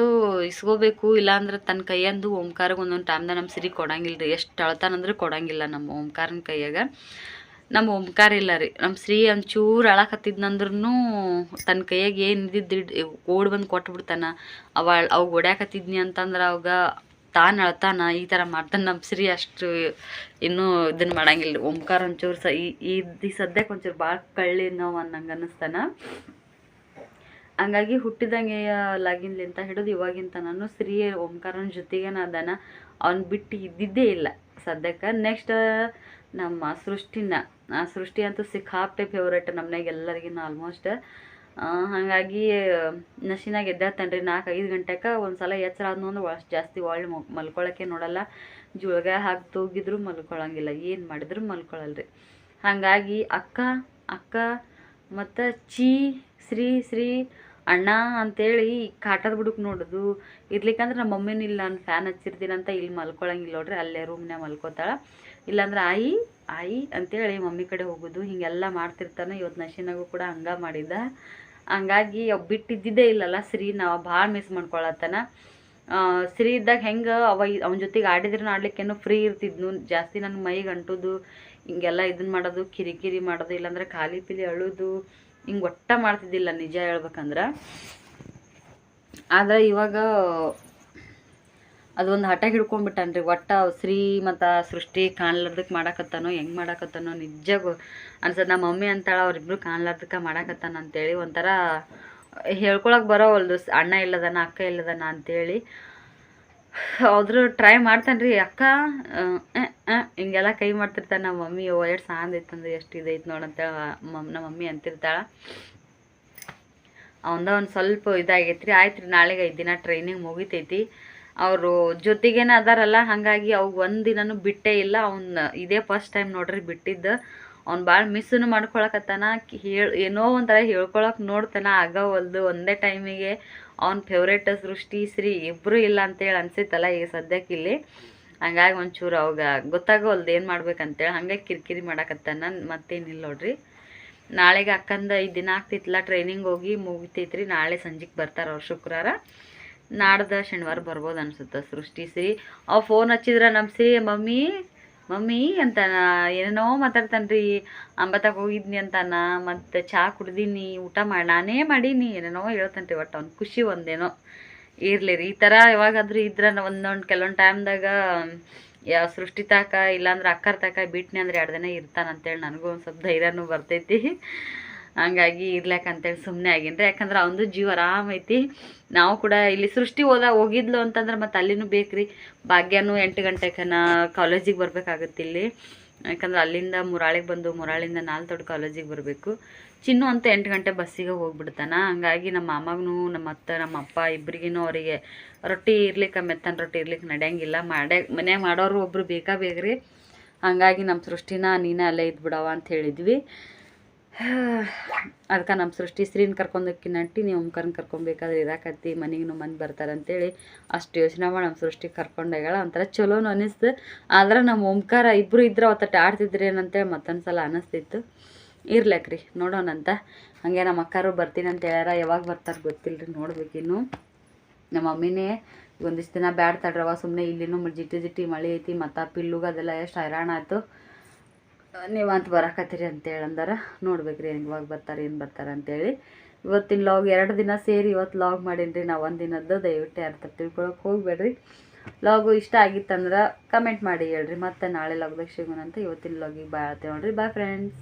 ಇಸ್ಕೋಬೇಕು, ಇಲ್ಲಾಂದ್ರೆ ತನ್ನ ಕೈಯಂದು ಓಂಕಾರಗೆ ಒಂದೊಂದು ಟೈಮ್ದಾಗ ನಮ್ಮ ಸಿರಿ ಕೊಡಂಗಿಲ್ಲ ರೀ ಎಷ್ಟು ಅಳ್ತಾನಂದ್ರೆ ಕೊಡಂಗಿಲ್ಲ ನಮ್ಮ ಓಂಕಾರನ ಕೈಯಾಗ. ನಮ್ಮ ಓಂಕಾರ ಇಲ್ಲ ರೀ. ನಮ್ಮ ಶ್ರೀ ಒಂಚೂರು ಅಳಕತ್ತಿದ್ನಂದ್ರೂ ತನ್ನ ಕೈಯಾಗ ಏನು ಇದ್ದಿದ್ದು ಓಡ್ ಬಂದು ಕೊಟ್ಬಿಡ್ತಾನ. ಅವ ಅವಾಗ ಓಡ್ಯಾಕತ್ತಿದ್ನಿ ಅಂತಂದ್ರೆ ಅವಾಗ ತಾನು ಅಳ್ತಾನ, ಈ ಥರ ಮಾಡ್ತಾನೆ ನಮ್ಮ ಶ್ರೀ ಅಷ್ಟು ಇನ್ನೂ ಇದನ್ನು ಮಾಡಂಗಿಲ್ಲ ರೀ ಓಂಕಾರ ಒಂಚೂರು ಸ ಈ ಈ ಸದ್ಯಕ್ಕೆ ಒಂಚೂರು ಭಾಳ ಕಳ್ಳಿ ನೋವು ಅನ್ನಂಗೆ ಅನ್ನಿಸ್ತಾನ. ಹಂಗಾಗಿ ಹುಟ್ಟಿದಂಗೆ ಲಾಗಿನ್ಲಿಂತ ಹಿಡಿದು ಇವಾಗಿಂತ ನಾನು ಶ್ರೀ ಓಂಕಾರನ ಜೊತೆಗೇನ ಅದಾನ ಅವ್ನು ಬಿಟ್ಟು ಇದ್ದಿದ್ದೇ ಇಲ್ಲ. ಸದ್ಯಕ್ಕೆ ನೆಕ್ಸ್ಟ್ ನಮ್ಮ ಸೃಷ್ಟಿನ, ಆ ಸೃಷ್ಟಿ ಅಂತೂ ಸಿಕ್ಕಾಪ್ಟೆ ಫೇವ್ರೇಟ್ ನಮ್ಮನೆಗೆ ಎಲ್ಲರಿಗಿನ್ನ ಆಲ್ಮೋಸ್ಟ್ ಹಾಗಾಗಿ ನಶಿನಾಗ ಎದ್ದೇಳ್ತಾನೆ ನಾಲ್ಕು ಐದು ಗಂಟೆಗೆ ಒಂದು ಸಲ ಎಚ್ಚರ ಆದ್ನು ಅಂದ್ರೆ ಅಷ್ಟು ಜಾಸ್ತಿ ಒಳ್ಳೆ ಮಲ್ಕೊಳಕ್ಕೆ ನೋಡಲ್ಲ. ಜೋಳಗ ಹಾಕಿ ತೂಗಿದ್ರು ಮಲ್ಕೊಳಂಗಿಲ್ಲ, ಏನು ಮಾಡಿದ್ರು ಮಲ್ಕೊಳಲ್ರಿ. ಹಾಗಾಗಿ ಅಕ್ಕ ಅಕ್ಕ ಮತ್ತು ಚೀ, ಶ್ರೀ ಶ್ರೀ ಅಣ್ಣ ಅಂತೇಳಿ ಕಾಟದ ಬುಡಕ್ ನೋಡೋದು. ಇರ್ಲಿಕ್ಕಂದ್ರೆ ನಮ್ಮ ಮಮ್ಮಿನ ಇಲ್ಲ, ನಾನು ಫ್ಯಾನ್ ಹಚ್ಚಿರ್ತೀನಂತ ಇಲ್ಲಿ ಮಲ್ಕೊಳಂಗಿಲ್ಲ ನೋಡ್ರಿ, ಅಲ್ಲೇ ರೂಮ್ನ್ಯಾಗ ಮಲ್ಕೋತಾಳ. ಇಲ್ಲಾಂದ್ರೆ, ಆಯಿ ಆಯಿ, ಅಂತೇಳಿ ಮಮ್ಮಿ ಕಡೆ ಹೋಗೋದು. ಹಿಂಗೆಲ್ಲ ಮಾಡ್ತಿರ್ತಾನೆ ಇವತ್ತು ನಶಿನಾಗೂ ಕೂಡ ಹಂಗ ಮಾಡಿದ್ದ ಹಂಗಾಗಿ ಬಿಟ್ಟಿದ್ದಿದ್ದೇ ಇಲ್ಲಲ್ಲ ಶ್ರೀ ನಾವು ಭಾಳ ಮಿಸ್ ಮಾಡ್ಕೊಳತ್ತಾನ. ಶ್ರೀ ಇದ್ದಾಗ ಹೆಂಗೆ ಅವ ಅವನ ಜೊತೆಗೆ ಆಡಿದ್ರೆ ಆಡ್ಲಿಕ್ಕೇನೋ ಫ್ರೀ ಇರ್ತಿದ್ನು. ಜಾಸ್ತಿ ನನ್ನ ಮೈಗೆ ಅಂಟೋದು, ಹಿಂಗೆಲ್ಲ ಇದನ್ನ ಮಾಡೋದು, ಕಿರಿಕಿರಿ ಮಾಡೋದು, ಇಲ್ಲಾಂದ್ರೆ ಖಾಲಿ ಪಿಲಿ ಅಳೋದು. ಹಿಂಗೆ ಒಟ್ಟ ಮಾಡ್ತಿದ್ದಿಲ್ಲ, ನಿಜ ಹೇಳ್ಬೇಕಂದ್ರೆ. ಆದ್ರೆ ಇವಾಗ ಅದೊಂದು ಹಠ ಹಿಡ್ಕೊಂಡ್ಬಿಟ್ಟನ್ರಿ. ಒಟ್ಟ ಶ್ರೀ ಸೃಷ್ಟಿ ಕಾಣ್ಲಾರ್ದಕ್ಕೆ ಮಾಡಾಕತ್ತಾನೋ, ಹೆಂಗೆ ಮಾಡಾಕತ್ತಾನೋ ನಿಜ ಅನ್ಸತ್ತೆ ನಮ್ಮ ಮಮ್ಮಿ ಅಂತಾಳ, ಅವ್ರಿಬ್ರು ಕಾಣ್ಲಾರ್ದಕ್ಕೆ ಮಾಡಾಕತ್ತಾನ ಅಂತೇಳಿ ಒಂಥರ ಹೇಳ್ಕೊಳಕ್ಕೆ ಬರೋವಲ್ದು. ಅಣ್ಣ ಇಲ್ಲದನ, ಅಕ್ಕ ಇಲ್ಲದನ ಅಂತೇಳಿ ಆದರೂ ಟ್ರೈ ಮಾಡ್ತಾನೆ ರೀ ಅಕ್ಕ ಹಿಂಗೆಲ್ಲ ಕೈ ಮಾಡ್ತಿರ್ತಾನೆ ನಮ್ಮ ಮಮ್ಮಿ. ಓ ಎಷ್ಟು ಸಾಂದ್ ಐತಂದ್ರೆ ಎಷ್ಟು ಇದೈತೆ ನೋಡಂತೇಳಿ ಮಮ್, ನಮ್ಮ ಮಮ್ಮಿ ಅಂತಿರ್ತಾಳೆ. ಅವಂದ ಒಂದು ಸ್ವಲ್ಪ ಇದಾಗೈತೆ ರೀ ಆಯ್ತು ರೀ ನಾಳೆಗೆ ಐದು ದಿನ ಟ್ರೈನಿಂಗ್ ಮುಗಿತೈತಿ. ಅವರು ಜೊತೆಗೇನೆ ಅದಾರಲ್ಲ, ಹಾಗಾಗಿ ಅವು ಒಂದು ದಿನನೂ ಬಿಟ್ಟೇ ಇಲ್ಲ. ಅವನ್ನ ಇದೇ ಫಸ್ಟ್ ಟೈಮ್ ನೋಡ್ರಿ ಬಿಟ್ಟಿದ್ದು. ಅವ್ನು ಭಾಳ ಮಿಸ್ಸನ್ನು ಮಾಡ್ಕೊಳಕತ್ತಾನ. ಹೇಳಿ ಏನೋ ಒಂಥರ ಹೇಳ್ಕೊಳಕ್ಕೆ ನೋಡ್ತಾನ. ಆಗವಲ್ದು ಒಂದೇ ಟೈಮಿಗೆ ಅವ್ನ ಫೇವ್ರೇಟ್ ಸೃಷ್ಟಿ, ಶ್ರೀ ಇಬ್ಬರು ಇಲ್ಲ ಅಂತೇಳಿ ಅನ್ಸಿತ್ತಲ್ಲ ಈಗ ಸದ್ಯಕ್ಕೆ ಇಲ್ಲಿ ಹಂಗಾಗಿ ಒಂಚೂರು ಅವಾಗ ಗೊತ್ತಾಗವಲ್ದು ಏನು ಮಾಡ್ಬೇಕಂತೇಳಿ ಹಂಗೆ ಕಿರಿಕಿರಿ ಮಾಡಕತ್ತಾನ. ಮತ್ತೇನಿಲ್ಲ ನೋಡ್ರಿ. ನಾಳೆಗೆ ಅಕ್ಕಂದ ಐದು ದಿನ ಆಗ್ತಿತ್ತಲ್ಲ ಟ್ರೈನಿಂಗ್ ಹೋಗಿ ಮುಗಿತೈತ್ರಿ. ನಾಳೆ ಸಂಜೆಗೆ ಬರ್ತಾರೆ ಅವ್ರು ಶುಕ್ರವಾರ ನಾಡ್ದ ಶನಿವಾರ ಬರ್ಬೋದು ಅನ್ಸುತ್ತೆ ಸೃಷ್ಟಿ, ಶ್ರೀ. ಅವ್ ಫೋನ್ ಹಚ್ಚಿದ್ರೆ ನಮ್ಮ ಸಿರಿ ಮಮ್ಮಿ ಮಮ್ಮಿ ಅಂತಾನ, ಏನೇನೋ ಮಾತಾಡ್ತಾನೆ ರೀ ಅಂಬತ್ತಾಗ ಹೋಗಿದ್ನಿ ಅಂತಾನ, ಮತ್ತು ಚಹಾ ಕುಡ್ದೀನಿ, ಊಟ ಮಾಡಿ, ನಾನೇ ಮಾಡೀನಿ, ಏನೇನೋ ಹೇಳ್ತಾನೆ ರೀ ಒಟ್ಟು ಅವ್ನು ಖುಷಿ ಒಂದೇನೋ. ಇರಲಿ ರೀ, ಈ ಥರ ಯಾವಾಗಾದ್ರೂ ಇದ್ರೆ ಒಂದೊಂದು ಕೆಲವೊಂದು ಟೈಮ್ದಾಗ ಯಾವ ಸೃಷ್ಟಿ ತಾಕ ಇಲ್ಲಾಂದ್ರೆ ಅಕ್ಕರ್ ತಾಕ ಬಿಟ್ನಿ ಅಂದ್ರೆ ಎರಡು ದಿನ ಇರ್ತಾನಂತೇಳಿ ನನಗೂ ಒಂದು ಸ್ವಲ್ಪ ಧೈರ್ಯನೂ ಬರ್ತೈತಿ. ಹಂಗಾಗಿ ಇರ್ಲಾಕ ಅಂತೇಳಿ ಸುಮ್ಮನೆ ಆಗಿನ್ರಿ. ಯಾಕಂದ್ರೆ ಅವನದು ಜೀವ ಆರಾಮೈತಿ ನಾವು ಕೂಡ ಇಲ್ಲಿ ಸೃಷ್ಟಿ ಹೋದ ಹೋಗಿದ್ಲು ಅಂತಂದ್ರೆ ಮತ್ತೆ ಅಲ್ಲಿನೂ ಬೇಕ್ರಿ. ಭಾಗ್ಯನೂ ಎಂಟು ಗಂಟೆಕನ ಕಾಲೇಜಿಗೆ ಬರ್ಬೇಕಾಗತ್ತೆ ಇಲ್ಲಿ. ಯಾಕಂದ್ರೆ ಅಲ್ಲಿಂದ ಮುರಾಳಿಗೆ ಬಂದು ಮುರಾಳಿಂದ ನಾಲ್ತೊಡ್ ಕಾಲೇಜಿಗೆ ಬರಬೇಕು. ಚಿನ್ನು ಅಂತ ಎಂಟು ಗಂಟೆ ಬಸ್ಸಿಗೆ ಹೋಗ್ಬಿಡ್ತಾನೆ. ಹಂಗಾಗಿ ನಮ್ಮ ಮಾಮಗೂ ನಮ್ಮ ಅತ್ತ, ನಮ್ಮ ಅಪ್ಪ ಇಬ್ರಿಗೂ ಅವರಿಗೆ ರೊಟ್ಟಿ ಇರ್ಲಿಕ್ಕೆ ಮೆತ್ತನ ರೊಟ್ಟಿ ಇರ್ಲಿಕ್ಕೆ ನಡೆಯಂಗಿಲ್ಲ. ಮಾಡೇ ಮನೆ ಮಾಡೋರು ಒಬ್ರು ಬೇಕಾ ಬೇಕ್ರಿ. ಹಂಗಾಗಿ ನಮ್ಮ ಸೃಷ್ಟಿನ ನೀನೇ ಅಲ್ಲೇ ಇದ್ಬಿಡವ ಅಂತ ಹೇಳಿದ್ವಿ. *sighs* ಅದಕ್ಕೆ ನಮ್ಮ ಸೃಷ್ಟಿ ಸ್ತ್ರೀನ ಕರ್ಕೊಂಡೋಕ್ಕಿ ನಂಟಿ ನೀವು ಓಂಕಾರನ ಕರ್ಕೊಬೇಕಾದ್ರೆ ಇರಾಕತ್ತಿ ಮನೆಗೂ ಮಂದಿ ಬರ್ತಾರೆ ಅಂತೇಳಿ ಅಷ್ಟು ಯೋಚನೆ ಮಾಡಿ ನಮ್ಮ ಸೃಷ್ಟಿ ಕರ್ಕೊಂಡೋಗ್ಯಾಳ. ಒಂಥರ ಚಲೋನು ಅನಿಸ್ತು. ಆದ್ರೆ ನಮ್ಮ ಓಂಕಾರ ಇಬ್ಬರು ಇದ್ರೆ ಒತ್ತಟ್ಟು ಆಡ್ತಿದ್ರಿ ಏನಂತೇಳಿ ಮತ್ತೊಂದು ಸಲ ಅನ್ನಿಸ್ತಿತ್ತು ಇರ್ಲಕ್ರಿ ನೋಡೋಣಂತ ಹಾಗೆ ನಮ್ಮ ಅಕ್ಕಾರು ಬರ್ತೀನಿ ಅಂತ ಹೇಳ್ಯಾರ. ಯಾವಾಗ ಬರ್ತಾರೆ ಗೊತ್ತಿಲ್ಲರಿ ನೋಡ್ಬೇಕಿನ್ನು ನಮ್ಮ ಮಮ್ಮಿನೇ ಒಂದಿಷ್ಟು ದಿನ ಬ್ಯಾಡ್ ತಡ್ರವ ಸುಮ್ಮನೆ ಇಲ್ಲಿನೂ ಜಿಟ್ಟಿ ಜಿಟ್ಟಿ ಮಳೆ ಐತಿ, ಮತ್ತು ಪಿಲ್ಲುಗ ಅದೆಲ್ಲ ಎಷ್ಟು ಹೈರಾಣ ಆಯ್ತು. ನೀವು ಅಂತ ಬರಾಕತ್ತೀರಿ ಅಂತೇಳಿ ಅಂದರ. ನೋಡ್ಬೇಕು ರೀ ಇವಾಗ ಬರ್ತಾರೆ, ಏನು ಬರ್ತಾರೆ ಅಂತೇಳಿ. ಇವತ್ತಿನ ಲಾಗ್ ಎರಡು ದಿನ ಸೇರಿ ಇವತ್ತು ಲಾಗ್ ಮಾಡೀನಿ ರೀ ನಾವು ಒಂದು ದಿನದ್ದು ದಯವಿಟ್ಟು ಯಾರು ತಿಳ್ಕೊಳಕ್ಕೆ ಹೋಗ್ಬೇಡ್ರಿ. ಲಾಗು ಇಷ್ಟ ಆಗಿತ್ತಂದ್ರೆ ಕಮೆಂಟ್ ಮಾಡಿ ಹೇಳ್ರಿ. ಮತ್ತೆ ನಾಳೆ ಲಾಗ್ದಾಗ ಸಿಗೋಣಂತ ಇವತ್ತಿನ ಲಾಗಿಗೆ ಬಾಯ್ ನೋಡ್ರಿ. Bye friends